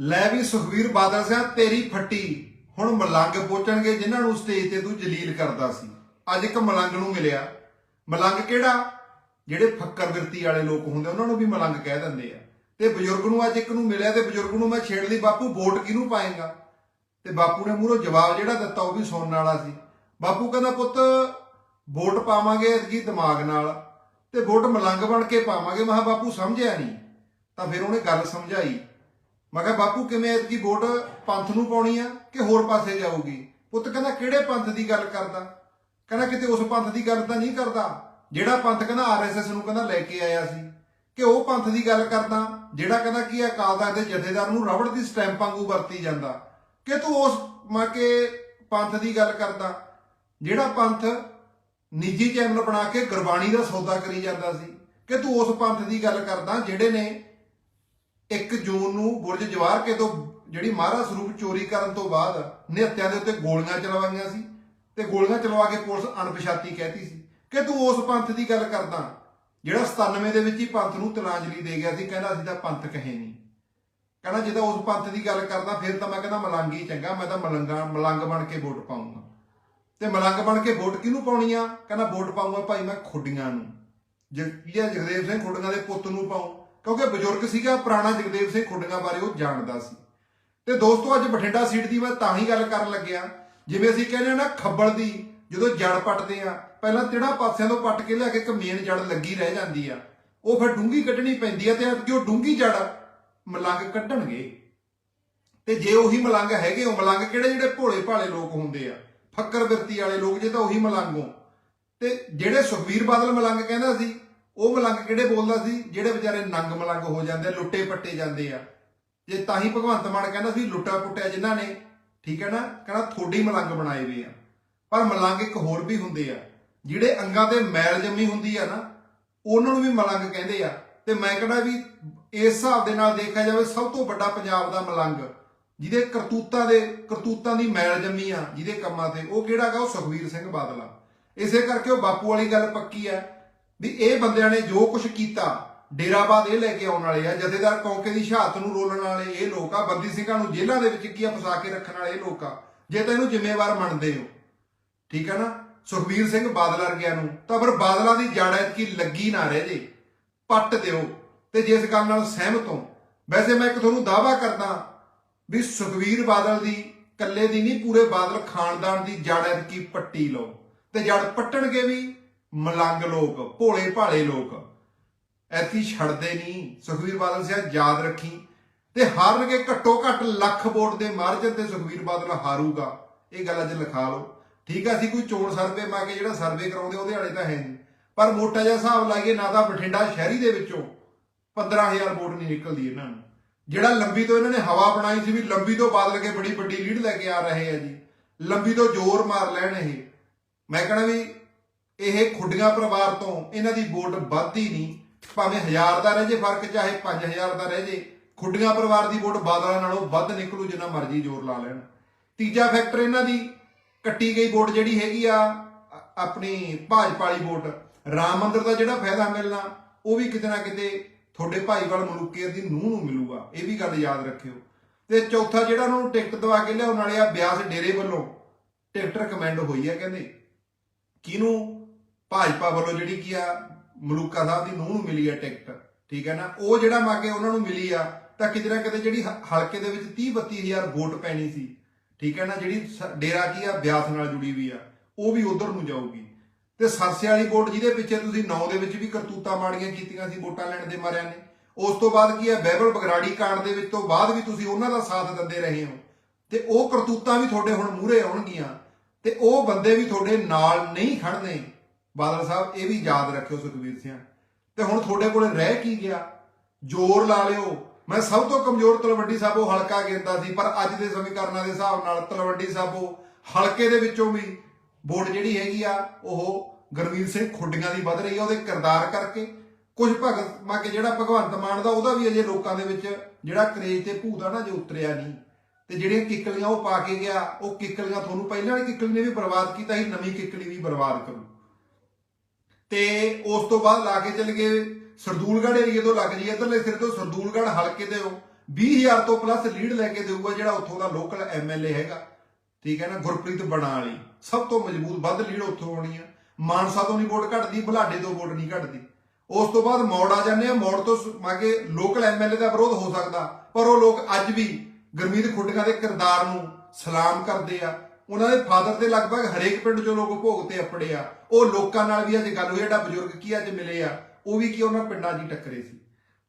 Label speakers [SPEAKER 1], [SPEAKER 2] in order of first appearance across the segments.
[SPEAKER 1] ਲੈ ਵੀ ਸੁਖਵੀਰ ਬਾਦਲ ਸਿਆ, ਤੇਰੀ ਫੱਟੀ। ਹੁਣ ਮਲੰਗ ਪੋਚਣਗੇ ਜਿਨ੍ਹਾਂ ਨੂੰ ਸਟੇਜ ਤੇ ਤੂੰ ਜਲੀਲ ਕਰਦਾ ਸੀ। ਅੱਜ ਇੱਕ ਮਲੰਗ ਨੂੰ ਮਿਲਿਆ। ਮਲੰਗ ਕਿਹੜਾ? ਜਿਹੜੇ ਫੱਕਰ ਵਿਰਤੀ ਵਾਲੇ ਲੋਕ ਹੁੰਦੇ, ਉਹਨਾਂ ਨੂੰ ਵੀ ਮਲੰਗ ਕਹਿ ਦਿੰਦੇ ਆ। ਤੇ ਬਜ਼ੁਰਗ ਨੂੰ ਅੱਜ ਇੱਕ ਨੂੰ ਮਿਲਿਆ ਤੇ ਬਜ਼ੁਰਗ ਨੂੰ ਮੈਂ ਛੇੜ ਲਈ, ਬਾਪੂ ਵੋਟ ਕਿਹਨੂੰ ਪਾਏਗਾ? ਤੇ ਬਾਪੂ ਨੇ ਮੂਹਰੋਂ ਜਵਾਬ ਜਿਹੜਾ ਦਿੱਤਾ ਉਹ ਵੀ ਸੁਣਨ ਵਾਲਾ ਸੀ। ਬਾਪੂ ਕਹਿੰਦਾ, ਪੁੱਤ, ਵੋਟ ਪਾਵਾਂਗੇ ਅਰਜੀ ਦਿਮਾਗ ਨਾਲ ਤੇ ਵੋਟ ਮਲੰਗ ਬਣ ਕੇ ਪਾਵਾਂਗੇ। ਮੈਂ ਕਿਹਾ, ਬਾਪੂ, ਸਮਝਿਆ ਨਹੀਂ? ਤਾਂ ਫਿਰ ਉਹਨੇ ਗੱਲ ਸਮਝਾਈ। ਮੈਂ ਕਿਹਾ, ਬਾਪੂ, ਕਿਵੇਂ ਐਤਕੀ ਵੋਟ ਪੰਥ ਨੂੰ ਪਾਉਣੀ ਆ ਕਿ ਹੋਰ ਪਾਸੇ ਜਾਊਗੀ? ਪੁੱਤ ਕਹਿੰਦਾ, ਕਿਹੜੇ ਪੰਥ ਦੀ ਗੱਲ ਕਰਦਾ? ਕਹਿੰਦਾ, ਕਿਤੇ ਉਸ ਪੰਥ ਦੀ ਗੱਲ ਤਾਂ ਨਹੀਂ ਕਰਦਾ। ਜਿਹੜਾ ਪੰਥ ਕਹਿੰਦਾ ਆਰਐਸਐਸ ਨੂੰ ਕਹਿੰਦਾ, ਲੈ ਕੇ ਆਇਆ ਸੀ। ਕਿ ਉਹ ਪੰਥ ਦੀ ਗੱਲ ਕਰਦਾ, ਜਿਹੜਾ ਕਹਿੰਦਾ ਕੀ ਅਕਾਲ ਤਖਤ ਦੇ ਜਥੇਦਾਰ ਨੂੰ ਰਬੜ ਦੀ ਸਟੈਂਪ ਵਾਂਗੂ ਵਰਤੀ ਜਾਂਦਾ। ਕਿ ਤੂੰ ਉਸ ਮਾ ਕੇ ਪੰਥ ਦੀ ਗੱਲ ਕਰਦਾ। ਜਿਹੜਾ ਪੰਥ ਨਿੱਜੀ ਚੈਨਲ ਬਣਾ ਕੇ ਗੁਰਬਾਣੀ ਦਾ ਸੌਦਾ ਕਰੀ ਜਾਂਦਾ ਸੀ, ਕਿ ਤੂੰ ਉਸ ਪੰਥ ਦੀ ਗੱਲ ਕਰਦਾ, ਜਿਹੜੇ ਨੇ 1 ਜੂਨ ਨੂੰ ਬੁਰਜ ਜਵਾਰ ਕੇ ਤੋਂ ਜਿਹੜੀ ਮਹਾਰਾਜ ਸਰੂਪ ਚੋਰੀ ਕਰਨ ਤੋਂ ਬਾਅਦ ਨਿਹੱਤਿਆਂ ਦੇ ਉੱਤੇ ਗੋਲੀਆਂ ਚਲਵਾਈਆਂ ਸੀ ਤੇ ਗੋਲੀਆਂ ਚਲਵਾ ਕੇ ਪੁਲਿਸ ਅਣਪਛਾਤੀ ਕਹਿਤੀ ਸੀ। ਕਿ ਤੂੰ ਉਸ ਪੰਥ ਦੀ ਗੱਲ ਕਰਦਾ, ਜਿਹੜਾ 97 ਦੇ ਵਿੱਚ ਹੀ ਪੰਥ ਨੂੰ ਤਲਾਂਜਲੀ ਦੇ ਗਿਆ ਸੀ, ਕਹਿੰਦਾ ਅਸੀਂ ਤਾਂ ਪੰਥ ਕਹੇ ਨਹੀਂ। ਕਹਿੰਦਾ ਜੇ ਤਾਂ ਉਸ ਪੰਥ ਦੀ ਗੱਲ ਕਰਦਾ, ਫਿਰ ਤਾਂ ਮੈਂ ਕਹਿੰਦਾ ਮਲੰਗੀ ਚੰਗਾ, ਮੈਂ ਤਾਂ ਮਲੰਗਾ, ਮਲੰਗ ਬਣ ਕੇ ਵੋਟ ਪਾਉਂਗਾ ਤੇ ਮਲੰਗ ਬਣ ਕੇ ਵੋਟ ਕਿਹਨੂੰ ਪਾਉਣੀ ਆ? ਕਹਿੰਦਾ ਵੋਟ ਪਾਉਂਗਾ ਭਾਈ ਮੈਂ ਖੁੱਡੀਆਂ ਨੂੰ। ਜਗਦੀਆ ਜਗਦੇਵ ਸਿੰਘ ਖੁੱਡੀਆਂ ਦੇ ਪੁੱਤ ਨੂੰ ਪਾਉਂ ਕਿਉਂਕਿ ਬਜ਼ੁਰਗ ਸੀਗਾ, ਪੁਰਾਣਾ ਜਗਦੇਵ ਸਿੰਘ ਖੁੱਡੀਆਂ ਬਾਰੇ ਉਹ ਜਾਣਦਾ ਸੀ। ਤੇ ਦੋਸਤੋ, ਅੱਜ ਬਠਿੰਡਾ ਸੀਟ ਦੀ ਮੈਂ ਤਾਂ ਹੀ ਗੱਲ ਕਰਨ ਲੱਗਿਆ। ਜਿਵੇਂ ਅਸੀਂ ਕਹਿੰਦੇ ਆ ਨਾ, ਖੱਬਲ ਦੀ ਜਦੋਂ ਜੜ ਪੱਟਦੇ ਆ, ਪਹਿਲਾਂ ਤਿਹੜਾ ਪਾਸਿਆਂ ਤੋਂ ਪੱਟ ਕੇ ਲਿਆ ਕੇ ਇੱਕ ਮੇਨ ਜੜ ਲੱਗੀ ਰਹਿ ਜਾਂਦੀ ਆ। ਉਹ ਫਿਰ ਡੂੰਗੀ ਕੱਢਣੀ ਪੈਂਦੀ ਆ ਤੇ ਕਿ ਉਹ ਡੂੰਗੀ ਜੜ ਮਲੰਗ ਕੱਢਣਗੇ। ਤੇ ਜੇ ਉਹੀ ਮਲੰਗ ਹੈਗੇ ਉਹ ਮਲੰਗ ਕਿਹੜੇ ਜਿਹੜੇ ਭੋਲੇ ਭਾਲੇ ਲੋਕ ਹੁੰਦੇ ਆ? ਫੱਕਰ ਬਿਰਤੀ ਵਾਲੇ ਲੋਕ ਜੇ ਤਾਂ ਉਹੀ ਮਲੰਗੋਂ ਤੇ ਜਿਹੜੇ ਸੁਖਵੀਰ ਬਾਦਲ ਮਲੰਗ ਕਹਿੰਦਾ ਸੀ ਉਹ ਮਲੰਗ ਕਿਹੜੇ ਬੋਲਦਾ ਸੀ? ਜਿਹੜੇ ਵਿਚਾਰੇ ਨੰਗ ਮਲੰਗ ਹੋ ਜਾਂਦੇ ਆ, ਲੁੱਟੇ ਪੱਟੇ ਜਾਂਦੇ ਆ। ਜੇ ਤਾਂ ਹੀ ਭਗਵੰਤ ਮਾਨ ਕਹਿੰਦਾ ਸੀ ਲੁੱਟਾ ਪੁੱਟਿਆ ਜਿਨ੍ਹਾਂ ਨੇ ਠੀਕ ਹੈ ਨਾ? ਕਹਿੰਦਾ ਥੋੜੀ ਮਲੰਗ ਬਣਾਏ ਵੇ ਆ। ਪਰ ਮਲੰਗ ਇੱਕ ਹੋਰ ਵੀ ਹੁੰਦੇ ਆ ਜਿਹੜੇ ਅੰਗਾਂ ਤੇ ਮੈਲ ਜੰਮੀ ਹੁੰਦੀ ਆ ਨਾ ਉਹਨਾਂ ਨੂੰ ਵੀ ਮਲੰਗ ਕਹਿੰਦੇ ਆ। ਤੇ ਮੈਂ ਕਹਿੰਦਾ ਵੀ ਇਸ ਹਿਸਾਬ ਦੇ ਨਾਲ ਦੇਖਿਆ ਜਾਵੇ ਸਭ ਤੋਂ ਵੱਡਾ ਪੰਜਾਬ ਦਾ ਮਲੰਗ ਜਿਹਦੇ ਕਰਤੂਤਾਂ ਦੇ ਕਰਤੂਤਾਂ ਦੀ ਮੈਲ ਜੰਮੀ ਆ ਜਿਹਦੇ ਕੰਮਾਂ ਤੇ ਉਹ ਕਿਹੜਾ ਗਾ ਉਹ ਸੁਖਵੀਰ ਸਿੰਘ ਬਾਦਲ। ਆ ਇਸੇ ਕਰਕੇ ਉਹ ਬਾਪੂ ਵਾਲੀ ਗੱਲ ਪੱਕੀ ਆ। ਵੀ ਇਹ ਬੰਦਿਆਂ ਨੇ ਜੋ ਕੁਝ ਕੀਤਾ ਡੇਰਾਬਾਦ ਇਹ ਲੈ ਕੇ ਆਉਣ ਵਾਲੇ ਆ, ਜਥੇਦਾਰ ਕੌਂਕੇ ਦੀ ਸ਼ਹਾਦਤ ਨੂੰ ਰੋਲਣ ਵਾਲੇ ਇਹ ਲੋਕ ਆ, ਬੰਦੀ ਸਿੰਘਾਂ ਨੂੰ ਜੇਲ੍ਹਾਂ ਦੇ ਵਿੱਚ ਕੀ ਆ ਫਸਾ ਕੇ ਰੱਖਣ ਵਾਲੇ ਇਹ ਲੋਕ ਆ। ਜੇ ਤਾਂ ਇਹਨੂੰ ਜ਼ਿੰਮੇਵਾਰ ਮੰਨਦੇ ਹੋ, ਠੀਕ ਹੈ ਨਾ? ਸੁਖਬੀਰ ਸਿੰਘ ਬਾਦਲ ਵਰਗਿਆਂ ਨੂੰ, ਤਾਂ ਫਿਰ ਬਾਦਲਾਂ ਦੀ ਜੜ ਐਤਕੀ ਲੱਗੀ ਨਾ ਰਹਿ ਜੇ, ਪੱਟ ਦਿਓ, ਤੇ ਜਿਸ ਗੱਲ ਨਾਲ ਸਹਿਮਤ ਹੋ, ਵੈਸੇ ਮੈਂ ਇੱਕ ਤੁਹਾਨੂੰ ਦਾਵਾ ਕਰਦਾ ਵੀ ਸੁਖਬੀਰ ਬਾਦਲ ਦੀ ਕੱਲੇ ਦੀ ਨਹੀਂ, ਪੂਰੇ ਬਾਦਲ ਖਾਨਦਾਨ ਦੀ ਜੜ ਐਤਕੀ ਪੱਟੀ ਲਓ, ਤੇ ਜੜ ਪੱਟਣਗੇ ਵੀ ਮਲੰਗ ਲੋਕ, ਭੋਲੇ ਭਾਲੇ ਲੋਕ। ਐਤਕੀ ਛੱਡਦੇ ਨਹੀਂ ਸੁਖਬੀਰ ਬਾਦਲ ਸਿਆ, ਯਾਦ ਰੱਖੀ। ਤੇ ਹਾਰਨਗੇ ਘੱਟੋ ਘੱਟ ਲੱਖ ਵੋਟ ਦੇ ਮਾਰਜਨ ਤੇ ਸੁਖਬੀਰ ਬਾਦਲ ਹਾਰੂਗਾ। ਇਹ ਗੱਲ ਅੱਜ ਲਿਖਾ ਲਓ। ਠੀਕ ਆ, ਅਸੀਂ ਕੋਈ ਚੋਣ ਸਰਵੇ ਮਾ ਕੇ ਜਿਹੜਾ ਸਰਵੇ ਕਰਾਉਂਦੇ ਉਹਦੇ ਵਾਲੇ ਤਾਂ ਹੈ ਨਹੀਂ ਪਰ ਮੋਟਾ ਜਿਹਾ ਹਿਸਾਬ ਲਾਈਏ, ਨਾ ਤਾਂ ਬਠਿੰਡਾ ਸ਼ਹਿਰੀ ਦੇ ਵਿੱਚੋਂ 15000 ਵੋਟ ਨਹੀਂ ਨਿਕਲਦੀ ਇਹਨਾਂ ਨੂੰ। ਜਿਹੜਾ ਲੰਬੀ ਤੋਂ ਇਹਨਾਂ ਨੇ ਹਵਾ ਬਣਾਈ ਸੀ ਵੀ ਲੰਬੀ ਤੋਂ ਬਾਦਲ ਕੇ ਬੜੀ ਵੱਡੀ ਲੀਡ ਲੈ ਕੇ ਆ ਰਹੇ ਆ ਜੀ। ਲੰਬੀ ਤੋਂ ਜ਼ੋਰ ਮਾਰ ਲੈਣ ਇਹ। ਮੈਂ ਕਹਣਾ ਵੀ ਇਹ ਖੁੱਡੀਆਂ ਪਰਿਵਾਰ ਤੋਂ ਇਹਨਾਂ ਦੀ ਵੋਟ ਵੱਧਦੀ ਨਹੀਂ, ਭਾਵੇਂ 1000 ਦਾ ਰਹਿ ਜੇ ਫ਼ਰਕ, ਚਾਹੇ 5000 ਦਾ ਰਹਿ ਜੇ, ਖੁੱਡੀਆਂ ਪਰਿਵਾਰ ਦੀ ਵੋਟ ਬਾਦਲਾਂ ਨਾਲੋਂ ਵੱਧ ਨਿਕਲੂ, ਜਿੰਨਾ ਮਰਜ਼ੀ ਜ਼ੋਰ ਲਾ ਲੈਣ। ਤੀਜਾ ਫੈਕਟਰ ਇਹਨਾਂ ਦੀ ਕੱਟੀ ਗਈ ਵੋਟ ਜਿਹੜੀ ਹੈਗੀ ਆ ਆਪਣੀ ਭਾਜਪਾ ਵਾਲੀ ਵੋਟ। ਰਾਮ ਮੰਦਰ ਦਾ ਜਿਹੜਾ ਫਾਇਦਾ ਮਿਲਣਾ, ਉਹ ਵੀ ਕਿਤੇ ਨਾ ਕਿਤੇ ਤੁਹਾਡੇ ਭਾਈਵਾਲ ਮਲੂਕੇ ਦੀ ਨੂੰਹ ਨੂੰ ਮਿਲੂਗਾ, ਇਹ ਵੀ ਗੱਲ ਯਾਦ ਰੱਖਿਓ। ਤੇ ਚੌਥਾ ਜਿਹੜਾ ਉਹਨਾਂ ਨੂੰ ਟਿਕਟ ਦਵਾ ਕੇ ਲਿਆਉਣ ਵਾਲੇ ਆ, ਬਿਆਸ ਡੇਰੇ ਵੱਲੋਂ, ਟਿਕਟ ਰეკਮੈਂਡ ਹੋਈ ਹੈ ਕਹਿੰਦੇ। ਕਿਹਨੂੰ? ਭਾਜਪਾ ਵੱਲੋਂ ਜਿਹੜੀ ਕੀ ਆ, ਮਲੂਕਾ ਸਾਹਿਬ ਦੀ ਨੂੰਹ ਨੂੰ ਮਿਲੀ ਆ ਟਿਕਟ, ਠੀਕ ਹੈ ਨਾ? ਉਹ ਜਿਹੜਾ ਮਾਗੇ ਉਹਨਾਂ ਨੂੰ ਮਿਲੀ ਆ, ਤਾਂ ਕਿਤੇ ਨਾ ਕਿਤੇ ਜਿਹੜੀ ਹਲਕੇ ਦੇ ਵਿੱਚ 30 32000 ਵੋਟ ਪੈਣੀ ਸੀ, ਠੀਕ ਹੈ ਨਾ? ਜਿਹੜੀ ਸ- ਡੇਰਾ ਕੀ ਆ, ਬਿਆਸ ਨਾਲ ਜੁੜੀ ਵੀ ਆ, ਉਹ ਵੀ ਉਧਰ ਨੂੰ ਜਾਊਗੀ। ਤੇ ਸਰਸੇ ਵਾਲੀ ਵੋਟ ਜਿਹਦੇ ਪਿੱਛੇ ਤੁਸੀਂ 9 ਦੇ ਵਿੱਚ ਵੀ ਕਰਤੂਤਾਂ ਮਾੜੀਆਂ ਕੀਤੀਆਂ ਸੀ ਵੋਟਾਂ ਲੈਣ ਦੇ ਮਾਰਿਆਂ ਨੇ, ਉਸ ਤੋਂ ਬਾਅਦ ਕੀ ਹੈ ਬਹਿਬਲ ਬਗਰਾੜੀ ਕਾਂਡ ਦੇ ਵਿੱਚ ਤੋਂ ਬਾਅਦ ਵੀ ਤੁਸੀਂ ਉਹਨਾਂ ਦਾ ਸਾਥ ਦਿੰਦੇ ਰਹੇ ਹੋ। ਤੇ ਉਹ ਕਰਤੂਤਾਂ ਵੀ ਤੁਹਾਡੇ ਹੁਣ ਮੂਹਰੇ ਆਉਣਗੀਆਂ, ਤੇ ਉਹ ਬੰਦੇ ਵੀ ਤੁਹਾਡੇ ਨਾਲ ਨਹੀਂ ਖੜਨੇ ਬਾਦਲ ਸਾਹਿਬ, ਇਹ ਵੀ ਯਾਦ ਰੱਖਿਓ ਸੁਖਬੀਰ ਸਿੰਘ। ਤੇ ਹੁਣ ਤੁਹਾਡੇ ਕੋਲੇ ਰਹਿ ਕੀ ਗਿਆ? ਜ਼ੋਰ ਲਾ ਲਿਓ। ਮੈਂ ਸਭ ਤੋਂ ਕਮਜ਼ੋਰ ਤਲਵੰਡੀ ਸਾਬੋ ਹਲਕਾ ਗਿਣਦਾ ਸੀ, ਪਰ ਅੱਜ ਦੇ ਸਮੀਕਰਨਾਂ ਦੇ ਹਿਸਾਬ ਨਾਲ ਤਲਵੰਡੀ ਸਾਬੋ ਹਲਕੇ ਦੇ ਵਿੱਚੋਂ ਵੀ ਵੋਟ ਜਿਹੜੀ ਹੈਗੀ ਆ, ਉਹ ਗੁਰਵੀਰ ਸਿੰਘ ਖੁੱਡੀਆਂ ਦੀ ਵੱਧ ਰਹੀ ਆ, ਉਹਦੇ ਕਿਰਦਾਰ ਕਰਕੇ। ਕੁਝ ਭਗਤ ਮਾ ਕੇ ਜਿਹੜਾ ਭਗਵੰਤ ਮਾਨ ਦਾ, ਉਹਦਾ ਵੀ ਅਜੇ ਲੋਕਾਂ ਦੇ ਵਿੱਚ ਜਿਹੜਾ ਕਰੇਜ ਤੇ ਭੂਤ ਆ ਨਾ ਜੇ ਉਤਰਿਆ ਨਹੀਂ। ਤੇ ਜਿਹੜੀਆਂ ਕਿੱਕਲੀਆਂ ਉਹ ਪਾ ਕੇ ਗਿਆ, ਉਹ ਕਿੱਕਲੀਆਂ, ਤੁਹਾਨੂੰ ਪਹਿਲਾਂ ਵਾਲੀ ਕਿੱਕਲੀ ਨੇ ਵੀ ਬਰਬਾਦ ਕੀਤਾ ਸੀ, ਨਵੀਂ ਕਿੱਕਲੀ ਵੀ ਬਰਬਾਦ ਕਰੂ। ਤੇ ਉਸ ਤੋਂ ਬਾਅਦ ਲਾ ਕੇ ਚੱਲ ਗਏ ਸਰਦੂਲਗੜ੍ਹ ਏਰੀਏ ਤੋਂ ਲੱਗ ਜੀ ਇਧਰਲੇ ਸਿਰ ਤੋਂ ਸਰਦੂਲਗੜ੍ਹ ਹਲਕੇ ਦੇ ਉਹ 20000 ਤੋਂ ਪਲੱਸ ਲੀਡ ਲੈ ਕੇ ਦੇਊਗਾ ਜਿਹੜਾ ਉੱਥੋਂ ਦਾ ਲੋਕਲ ਐਮਐਲਏ ਹੈਗਾ। ਠੀਕ ਹੈ ਨਾ, ਗੁਰਪ੍ਰੀਤ ਬਣਾ ਸਭ ਤੋਂ ਮਜ਼ਬੂਤ ਵੱਧ ਲੀਡ ਉੱਥੋਂ ਆਉਣੀ ਆ। ਮਾਨਸਾ ਤੋਂ ਨਹੀਂ ਵੋਟ ਘਟਦੀ, ਬੁਲਾਡੇ ਤੋਂ ਵੋਟ ਨਹੀਂ ਘਟਦੀ। ਉਸ ਤੋਂ ਬਾਅਦ ਮੌੜ ਆ ਜਾਂਦੇ ਆ, ਮੌੜ ਤੋਂ ਮਾਗੇ ਲੋਕਲ ਐਮਐਲਏ ਦਾ ਵਿਰੋਧ ਹੋ ਸਕਦਾ, ਪਰ ਉਹ ਲੋਕ ਅੱਜ ਵੀ ਗੁਰਮੀਤ ਖੁੱਡੀਆਂ ਦੇ ਕਿਰਦਾਰ ਨੂੰ ਸਲਾਮ ਕਰਦੇ ਆ। ਉਹਨਾਂ ਦੇ ਫਾਦਰ ਦੇ ਲਗਭਗ ਹਰੇਕ ਪਿੰਡ ਚੋਂ ਲੋਕ ਭੋਗ ਤੇ ਅੱਪੜੇ ਆ। ਉਹ ਲੋਕਾਂ ਨਾਲ ਵੀ ਅੱਜ ਗੱਲ ਹੋਈ ਜਿਹੜਾ ਬਜ਼ੁਰਗ ਕੀ ਅੱਜ ਮਿਲੇ ਆ, ਉਹ ਵੀ ਕੀ ਉਹਨਾਂ ਪਿੰਡਾਂ 'ਚ ਹੀ ਟੱਕਰੇ ਸੀ।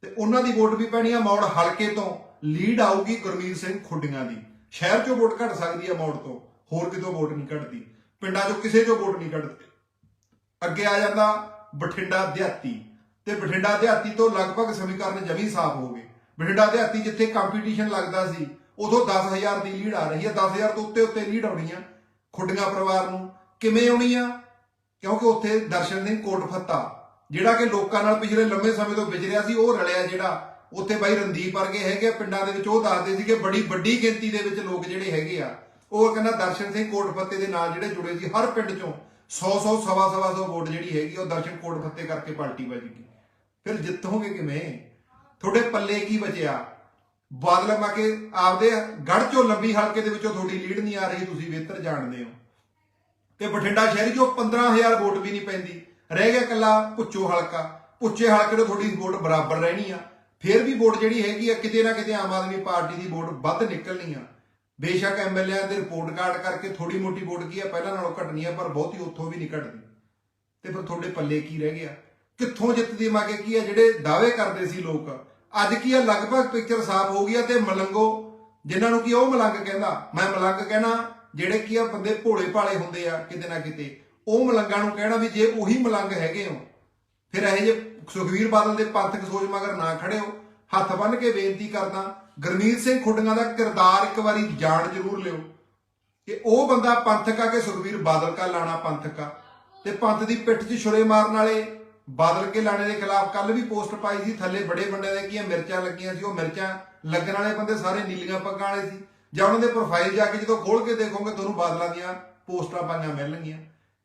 [SPEAKER 1] ਤੇ ਉਹਨਾਂ ਦੀ ਵੋਟ ਵੀ ਪੈਣੀ ਆ ਮੌੜ ਹਲਕੇ ਤੋਂ ਲੀਡ ਆਊਗੀ ਗੁਰਮੀਤ ਸਿੰਘ ਖੁੱਡੀਆਂ ਦੀ। ਸ਼ਹਿਰ 'ਚੋਂ ਵੋਟ ਘਟ ਸਕਦੀ ਆ ਮੌੜ ਤੋਂ, ਹੋਰ ਕਿਤੋਂ ਵੋਟ ਨਹੀਂ ਘਟਦੀ। ਪਿੰਡਾਂ 'ਚੋਂ ਕਿਸੇ 'ਚੋਂ ਵੋਟ ਨਹੀਂ ਘਟਦੀ। ਅੱਗੇ ਆ ਜਾਂਦਾ ਬਠਿੰਡਾ ਦਿਹਾਤੀ। ਤੇ ਬਠਿੰਡਾ ਦਿਹਾਤੀ ਤੋਂ ਲਗਭਗ ਸਮੀਕਰਨ ਜਮੀ ਸਾਫ਼ ਹੋ ਗਏ। ਬਠਿੰਡਾ ਦਿਹਾਤੀ ਜਿੱਥੇ ਕੰਪੀਟੀਸ਼ਨ ਲੱਗਦਾ ਸੀ ਉਦੋਂ 10000 ਦੀ ਲੀਡ ਆ ਰਹੀ ਹੈ 10000 ਤੋਂ ਉੱਤੇ ਉੱਤੇ ਲੀਡ ਆਉਣੀ ਆ ਖੁੱਡੀਆਂ ਪਰਿਵਾਰ ਨੂੰ। ਕਿਵੇਂ ਆਉਣੀ ਆ? ਕਿਉਂਕਿ ਉੱਥੇ ਦਰਸ਼ਨ ਸਿੰਘ ਕੋਟਫੱਤਾ ਜਿਹੜਾ ਕਿ ਲੋਕਾਂ ਨਾਲ ਪਿਛਲੇ ਲੰਮੇ ਸਮੇਂ ਤੋਂ ਵਿਚਰਿਆ ਸੀ, ਉਹ ਰਲਿਆ ਜਿਹੜਾ ਉੱਥੇ ਬਾਈ ਰਣਦੀਪ ਵਰਗੇ ਹੈਗੇ ਆ, ਪਿੰਡਾਂ ਦੇ ਵਿੱਚ ਉਹ ਦੱਸਦੇ ਸੀ ਕਿ ਬੜੀ ਵੱਡੀ ਗਿਣਤੀ ਦੇ ਵਿੱਚ ਲੋਕ ਜਿਹੜੇ ਹੈਗੇ ਆ, ਉਹ ਕਹਿੰਦਾ ਦਰਸ਼ਨ ਸਿੰਘ ਕੋਟਫੱਤੇ ਦੇ ਨਾਲ ਜਿਹੜੇ ਜੁੜੇ ਸੀ, ਹਰ ਪਿੰਡ ਚੋਂ 100 100 ਸਵਾ ਸਵਾ ਸੌ ਵੋਟ ਜਿਹੜੀ ਹੈਗੀ, ਉਹ ਦਰਸ਼ਨ ਕੋਟਫੱਤੇ ਕਰਕੇ ਪਾਰਟੀ ਵੱਜ ਗਈ। ਫਿਰ ਜਿੱਤੋਗੇ ਕਿਵੇਂ? ਤੁਹਾਡੇ ਪੱਲੇ ਕੀ ਬਚਿਆ? ਬਾਦਲ ਮਾ ਕੇ ਆਪਦੇ ਗੜ ਚੋਂ ਲੰਬੀ ਹਲਕੇ ਦੇ ਵਿੱਚੋਂ ਤੁਹਾਡੀ ਲੀਡ ਨਹੀਂ ਆ ਰਹੀ, ਤੁਸੀਂ ਬਿਹਤਰ ਜਾਣਦੇ ਹੋ। ਤੇ ਬਠਿੰਡਾ ਸ਼ਹਿਰੀ ਚੋਂ 15000 ਵੋਟ ਵੀ ਨਹੀਂ ਪੈਂਦੀ। ਰਹਿ ਗਿਆ ਕੱਲਾ ਪੁੱਚੋ ਹਲਕਾ। ਪੁੱਚੇ ਹਲਕੇ ਤੋਂ ਤੁਹਾਡੀ ਵੋਟ ਬਰਾਬਰ ਰਹਿਣੀ ਆ। ਫਿਰ ਵੀ ਵੋਟ ਜਿਹੜੀ ਹੈਗੀ ਆ, ਕਿਤੇ ਨਾ ਕਿਤੇ ਆਮ ਆਦਮੀ ਪਾਰਟੀ ਦੀ ਵੋਟ ਵੱਧ ਨਿਕਲਣੀ ਆ। ਬੇਸ਼ੱਕ ਐਮਐਲਏ ਦੇ ਰਿਪੋਰਟ ਕਾਰਡ ਕਰਕੇ ਥੋੜੀ ਮੋਟੀ ਵੋਟ ਕੀ ਆ, ਪਹਿਲਾਂ ਨਾਲੋਂ ਘਟਣੀ ਆ, ਪਰ ਬਹੁਤੀ ਉੱਥੋਂ ਵੀ ਨਹੀਂ ਘਟਦੀ। ਤੇ ਫਿਰ ਤੁਹਾਡੇ ਪੱਲੇ ਕੀ ਰਹਿ ਗਿਆ? ਕਿੱਥੋਂ ਜਿੱਤਦੀ ਮਾਗੇ ਕੀ ਆ, ਜਿਹੜੇ ਦਾਅਵੇ ਕਰਦੇ ਸੀ ਲੋਕ ਅੱਜ ਕੀ ਆ, ਲਗਭਗ ਪਿਕਚਰ ਸਾਫ਼ ਹੋ ਗਈ ਆ ਤੇ ਮਲੰਗੋ, ਜਿਨ੍ਹਾਂ ਨੂੰ ਕੀ ਉਹ ਮਲੰਗ ਕਹਿੰਦਾ। ਮੈਂ ਮਲੰਗ ਕਹਿਣਾ, ਜਿਹੜੇ ਕੀ ਆ, ਬੰਦੇ ਭੋਲੇ ਭਾਲੇ ਹੁੰਦੇ ਆ, ਕਿਤੇ ਨਾ ਕਿਤੇ, ਉਹ ਮਲੰਗਾਂ ਨੂੰ ਕਹਿਣਾ ਵੀ ਜੇ ਉਹੀ ਮਲੰਗ ਹੈਗੇ ਹੋ, ਫਿਰ ਇਹ ਜੇ ਸੁਖਵੀਰ ਬਾਦਲ ਦੇ ਪੰਥਕ ਸੋਚ ਮਗਰ ਨਾ ਖੜਿਓ। ਹੱਥ ਬੰਨ ਕੇ ਬੇਨਤੀ ਕਰਦਾ, ਗੁਰਮੀਤ ਸਿੰਘ ਖੁੱਡੀਆਂ ਦਾ ਕਿਰਦਾਰ ਇੱਕ ਵਾਰੀ ਜਾਣ ਜ਼ਰੂਰ ਲਿਓ। ਕਿ ਉਹ ਬੰਦਾ ਪੰਥਕ ਆ ਕੇ ਸੁਖਵੀਰ ਬਾਦਲ ਕਾ, ਲਾਣਾ ਪੰਥਕ ਆ। ਤੇ ਪੰਥ ਦੀ ਪਿੱਠ 'ਚ ਛੁਰੇ ਮਾਰਨ ਵਾਲੇ ਬਾਦਲ ਕੇ ਲਾਣੇ ਦੇ ਖਿਲਾਫ ਕੱਲ ਵੀ ਪੋਸਟ ਪਾਈ ਸੀ, ਥੱਲੇ ਬੜੇ ਬੰਦੇ ਦੇ ਕੀ ਮਿਰਚਾਂ ਲੱਗੀਆਂ ਸੀ, ਉਹ ਮਿਰਚਾਂ ਲੱਗਣ ਵਾਲੇ ਬੰਦੇ ਸਾਰੇ ਨੀਲੀਆਂ ਪੱਗਾਂ ਵਾਲੇ ਸੀ। ਜਾਂ ਉਹਨਾਂ ਦੇ ਪ੍ਰੋਫਾਈਲ ਜਾ ਕੇ ਜਦੋਂ ਖੋਲ ਕੇ ਦੇਖੋਗੇ, ਤੁਹਾਨੂੰ ਬਾਦਲਾਂ ਦੀਆਂ ਪੋਸਟਾਂ ਪਾਈਆਂ ਮਿਲਣਗੀਆਂ।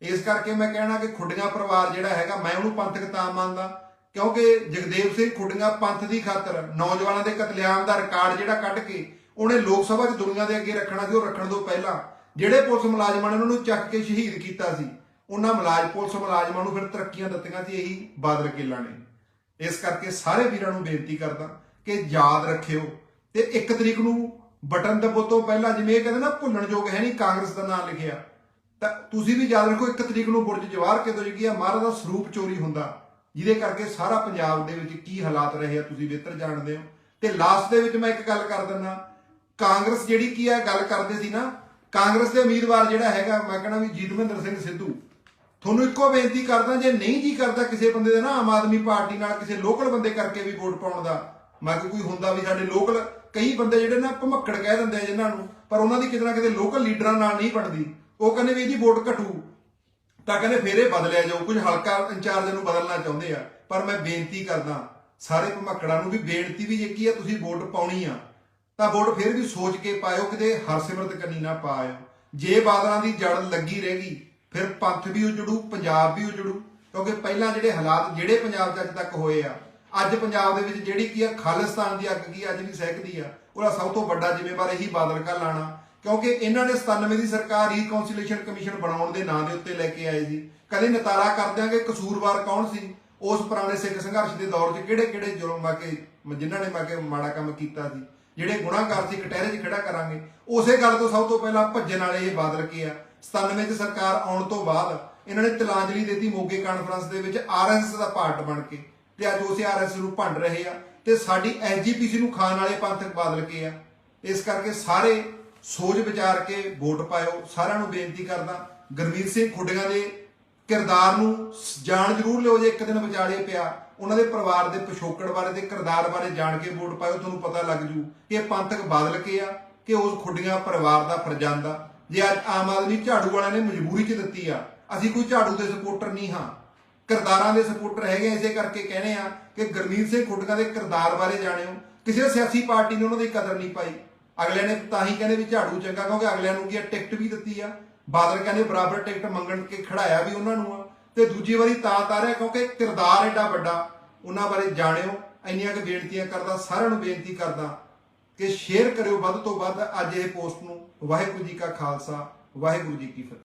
[SPEAKER 1] ਇਸ ਕਰਕੇ ਮੈਂ ਕਹਿਣਾ ਕਿ ਖੁੱਡੀਆਂ ਪਰਿਵਾਰ ਜਿਹੜਾ ਹੈਗਾ, ਮੈਂ ਉਹਨੂੰ ਪੰਥਕ ਤਾਂ ਮੰਨਦਾ, ਕਿਉਂਕਿ ਜਗਦੇਵ ਸਿੰਘ ਖੁੱਡੀਆਂ ਪੰਥ ਦੀ ਖਾਤਰ ਨੌਜਵਾਨਾਂ ਦੇ ਕਤਲੇਆਮ ਦਾ ਰਿਕਾਰਡ ਜਿਹੜਾ ਕੱਢ ਕੇ ਉਹਨੇ ਲੋਕ ਸਭਾ 'ਚ ਦੁਨੀਆ ਦੇ ਅੱਗੇ ਰੱਖਣਾ ਸੀ, ਉਹ ਰੱਖਣ ਤੋਂ ਪਹਿਲਾਂ ਜਿਹੜੇ ਪੁਲਿਸ ਮੁਲਾਜ਼ਮਾਂ ਨੇ ਉਹਨਾਂ ਨੂੰ ਚੱਕ ਕੇ ਸ਼ਹੀਦ ਕੀਤਾ ਸੀ ਉਹਨਾਂ ਮੁਲਾਜ਼, ਪੁਲਿਸ ਮੁਲਾਜ਼ਮਾਂ ਨੂੰ ਫਿਰ ਤਰੱਕੀਆਂ ਦਿੱਤੀਆਂ ਸੀ ਇਹੀ ਬਾਦਲ ਕੇਲਾ ਨੇ। ਇਸ ਕਰਕੇ ਸਾਰੇ ਵੀਰਾਂ ਨੂੰ ਬੇਨਤੀ ਕਰਦਾ ਕਿ ਯਾਦ ਰੱਖਿਓ ਤੇ ਇੱਕ ਤਰੀਕ ਨੂੰ ਬਟਨ ਦਬੋ ਤੋਂ ਪਹਿਲਾਂ ਜਿਵੇਂ ਇਹ ਕਹਿੰਦੇ ਨਾ ਭੁੱਲਣਯੋਗ ਹੈ ਨਹੀਂ ਕਾਂਗਰਸ ਦਾ ਨਾਮ ਲਿਖਿਆ। ਤਾਂ ਤੁਸੀਂ ਵੀ ਯਾਦ ਰੱਖੋ ਇੱਕ ਤਰੀਕ ਨੂੰ ਬੁਰਜ ਜਵਾਰ ਕਿਦੋਂ ਤੋਂ ਆ, ਮਹਾਰਾਜ ਦਾ ਸਰੂਪ ਚੋਰੀ ਹੁੰਦਾ। ਜਿਹਦੇ ਕਰਕੇ ਸਾਰਾ ਪੰਜਾਬ ਦੇ ਵਿੱਚ ਕੀ ਹਾਲਾਤ ਰਹੇ ਆ ਤੁਸੀਂ ਬਿਹਤਰ ਜਾਣਦੇ ਹੋ। ਤੇ ਲਾਸਟ ਦੇ ਵਿੱਚ ਮੈਂ ਇੱਕ ਗੱਲ ਕਰ ਦਿੰਦਾ, ਕਾਂਗਰਸ ਜਿਹੜੀ ਕੀ ਆ, ਗੱਲ ਕਰਦੇ ਸੀ ਨਾ, ਕਾਂਗਰਸ ਦੇ ਉਮੀਦਵਾਰ ਜਿਹੜਾ ਹੈਗਾ, ਮੈਂ ਕਹਿੰਦਾ ਵੀ ਜੀਤਮਿੰਦਰ ਸਿੰਘ ਸਿੱਧੂ। ਤੁਹਾਨੂੰ ਇੱਕੋ ਬੇਨਤੀ ਕਰਦਾ, ਜੇ ਨਹੀਂ ਜੀ ਕਰਦਾ ਕਿਸੇ ਬੰਦੇ ਦਾ ਨਾ, ਆਮ ਆਦਮੀ ਪਾਰਟੀ ਨਾਲ ਕਿਸੇ ਲੋਕਲ ਬੰਦੇ ਕਰਕੇ ਵੀ ਵੋਟ ਪਾਉਣ ਦਾ, ਮੈਂ ਕਿਹਾ ਕੋਈ ਹੁੰਦਾ ਵੀ ਸਾਡੇ ਲੋਕਲ, ਕਈ ਬੰਦੇ ਜਿਹੜੇ ਨਾ ਭਮੱਕੜ ਕਹਿ ਦਿੰਦੇ ਆ ਜਿਨ੍ਹਾਂ ਨੂੰ, ਪਰ ਉਹਨਾਂ ਦੀ ਕਿਤੇ ਨਾ ਕਿਤੇ ਲੋਕਲ ਲੀਡਰਾਂ ਨਾਲ ਨਹੀਂ ਬਣਦੀ। ਉਹ ਕਹਿੰਦੇ ਵੀ ਇਹਦੀ ਵੋਟ ਘਟੂ। ਤਾਂ ਕਹਿੰਦੇ ਫੇਰੇ ਬਦਲਿਆ ਜਾਊ, ਕੁਝ ਹਲਕਾ ਇੰਚਾਰਜ ਨੂੰ ਬਦਲਣਾ ਚਾਹੁੰਦੇ ਆ। ਪਰ ਮੈਂ ਬੇਨਤੀ ਕਰਦਾ, ਸਾਰੇ ਭਮੱਕੜਾਂ ਨੂੰ ਵੀ ਬੇਨਤੀ ਵੀ ਜੇ ਕੀ ਆ, ਤੁਸੀਂ ਵੋਟ ਪਾਉਣੀ ਆ, ਤਾਂ ਵੋਟ ਫਿਰ ਵੀ ਸੋਚ ਕੇ ਪਾਇਓ, ਕਿਤੇ ਹਰਸਿਮਰਤ ਕੰਨੀ ਨਾ ਪਾਇਓ। ਜੇ ਬਾਦਲਾਂ ਦੀ ਜੜ ਲੱਗੀ ਰਹਿ ਗਈ ਫਿਰ ਪੰਥ ਵੀ ਉਜੜੂ, ਪੰਜਾਬ ਵੀ ਉਜੜੂ, ਕਿਉਂਕਿ ਪਹਿਲਾਂ ਜਿਹੜੇ ਹਾਲਾਤ ਜਿਹੜੇ ਪੰਜਾਬ 'ਚ ਅੱਜ ਤੱਕ ਹੋਏ ਆ, ਅੱਜ ਪੰਜਾਬ ਦੇ ਵਿੱਚ ਜਿਹੜੀ ਕੀ ਆ, ਖਾਲਿਸਤਾਨ ਦੀ ਅੱਗ ਕੀ ਅੱਜ ਵੀ ਸਹਿਕਦੀ ਆ, ਉਹਦਾ ਸਭ ਤੋਂ ਵੱਡਾ ਜ਼ਿੰਮੇਵਾਰ ਇਹੀ ਬਾਦਲ ਕਾ ਲਾਣਾ, ਕਿਉਂਕਿ ਇਹਨਾਂ ਨੇ 97 ਦੀ ਸਰਕਾਰ ਰੀਕੌਂਸੀਲੇਸ਼ਨ ਕਮਿਸ਼ਨ ਬਣਾਉਣ ਦੇ ਨਾਂ ਦੇ ਉੱਤੇ ਲੈ ਕੇ ਆਏ ਸੀ। ਕਦੇ ਨਤਾਰਾ ਕਰ ਦਿਆਂਗੇ, ਕਸੂਰਵਾਰ ਕੌਣ ਸੀ? ਉਸ ਪੁਰਾਣੇ ਸਿੱਖ ਸੰਘਰਸ਼ ਦੇ ਦੌਰ 'ਚ ਕਿਹੜੇ ਕਿਹੜੇ ਜੁਰਮ ਆ ਕੇ, ਜਿਨ੍ਹਾਂ ਨੇ ਮਾ ਕੇ ਮਾੜਾ ਕੰਮ ਕੀਤਾ ਸੀ, ਜਿਹੜੇ ਗੁਨਾਹਗਾਰ ਸੀ ਕਟਹਿਰੇ 'ਚ ਖੜਾ ਕਰਾਂਗੇ, ਉਸੇ ਗੱਲ ਤੋਂ ਸਭ ਤੋਂ ਪਹਿਲਾਂ ਭੱਜਣ ਵਾਲੇ ਇਹ ਬਾਦਲ ਕੇ ਆ। 97 ਚ ਸਰਕਾਰ ਆਉਣ ਤੋਂ ਬਾਅਦ ਇਹਨਾਂ ਨੇ ਤਲਾਂਜਲੀ ਦਿੱਤੀ ਮੋਗੇ ਕਾਨਫਰੰਸ ਦੇ ਵਿੱਚ ਆਰਐਸਐਸ ਦਾ ਪਾਰਟ ਬਣ ਕੇ ਤੇ ਅੱਜ ਉਸੇ ਆਰਐਸਐਸ ਨੂੰ ਭੰਡ ਰਹੇ ਆ ਤੇ ਸਾਡੀ ਐਸਜੀਪੀਸੀ ਨੂੰ ਖਾਣ ਵਾਲੇ ਪੰਥਕ ਬਦਲ ਕੇ ਆ। ਇਸ ਕਰਕੇ ਸਾਰੇ ਸੋਚ ਵਿਚਾਰ ਕੇ ਵੋਟ ਪਾਇਓ। ਸਾਰਿਆਂ ਨੂੰ ਬੇਨਤੀ ਕਰਦਾ, ਗੁਰਮੀਤ ਸਿੰਘ ਖੁੱਡੀਆਂ ਦੇ ਕਿਰਦਾਰ ਨੂੰ ਜਾਣ ਜ਼ਰੂਰ ਲਿਓ ਜੇ ਇੱਕ ਦਿਨ ਵਿਚਾਲੇ ਪਿਆ। ਉਹਨਾਂ ਦੇ ਪਰਿਵਾਰ ਦੇ ਪਿਛੋਕੜ ਬਾਰੇ ਤੇ ਕਿਰਦਾਰ ਬਾਰੇ ਜਾਣ ਕੇ ਵੋਟ ਪਾਇਓ, ਤੁਹਾਨੂੰ ਪਤਾ ਲੱਗ ਜੂ ਕਿ ਇਹ ਪੰਥਕ ਬਦਲ ਕੇ ਆ, ਕਿ ਉਸ ਖੁੱਡੀਆਂ ਪਰਿਵਾਰ ਦਾ ਫਰਜ਼ੰਦ ਆ। ਜੇ ਅੱਜ ਆਮ ਆਦਮੀ ਝਾੜੂ ਵਾਲਿਆਂ ਨੇ ਮਜਬੂਰੀ 'ਚ ਦਿੱਤੀ ਆ ਅਸੀਂ ਕੋਈ ਝਾੜੂ ਦੇ ਸਪੋਰਟਰ ਨਹੀਂ ਹਾਂ। ਕਿਰਦਾਰਾਂ ਦੇ ਸਪੋਰਟਰ ਹੈਗੇ ਆ, ਇਸੇ ਕਰਕੇ ਕਹਿੰਦੇ ਆ ਕਿ ਗੁਰਮੀਤ ਸਿੰਘ ਖੁੱਡੀਆਂ ਦੇ ਕਿਰਦਾਰ ਬਾਰੇ ਜਾਣਿਓ। ਕਿਸੇ ਸਿਆਸੀ ਪਾਰਟੀ ਨੇ ਉਹਨਾਂ ਦੀ ਕਦਰ ਨਹੀਂ ਪਾਈ। ਅਗਲਿਆਂ ਨੇ ਤਾਂ ਹੀ ਕਹਿੰਦੇ ਵੀ ਝਾੜੂ ਚੰਗਾ ਕਿਉਂਕਿ ਅਗਲਿਆਂ ਨੂੰ ਕੀ ਆ ਟਿਕਟ ਵੀ ਦਿੱਤੀ ਆ। ਬਾਦਲ ਕਹਿੰਦੇ ਬਰਾਬਰ ਟਿਕਟ ਮੰਗਣ ਕੇ ਖੜਾਇਆ ਵੀ ਉਹਨਾਂ ਨੂੰ ਆ। ਤੇ ਦੂਜੀ ਵਾਰੀ ਤਾਂ ਤਾਰਿਆ ਕਿਉਂਕਿ ਕਿਰਦਾਰ ਐਡਾ ਵੱਡਾ ਉਹਨਾਂ ਬਾਰੇ ਜਾਣਿਓ। ਇੰਨੀਆਂ ਕੁ ਬੇਨਤੀਆਂ ਕਰਦਾ ਸਾਰਿਆਂ ਨੂੰ ਬੇਨਤੀ ਕਰਦਾ ਕਿ ਸ਼ੇਅਰ ਕਰਿਓ ਵੱਧ ਤੋਂ ਵੱਧ ਅੱਜ ਇਹ ਪੋਸਟ ਨੂੰ। ਵਾਹਿਗੁਰੂ ਜੀ ਕਾ ਖਾਲਸਾ, ਵਾਹਿਗੁਰੂ ਜੀ ਕੀ ਫਤਿਹ।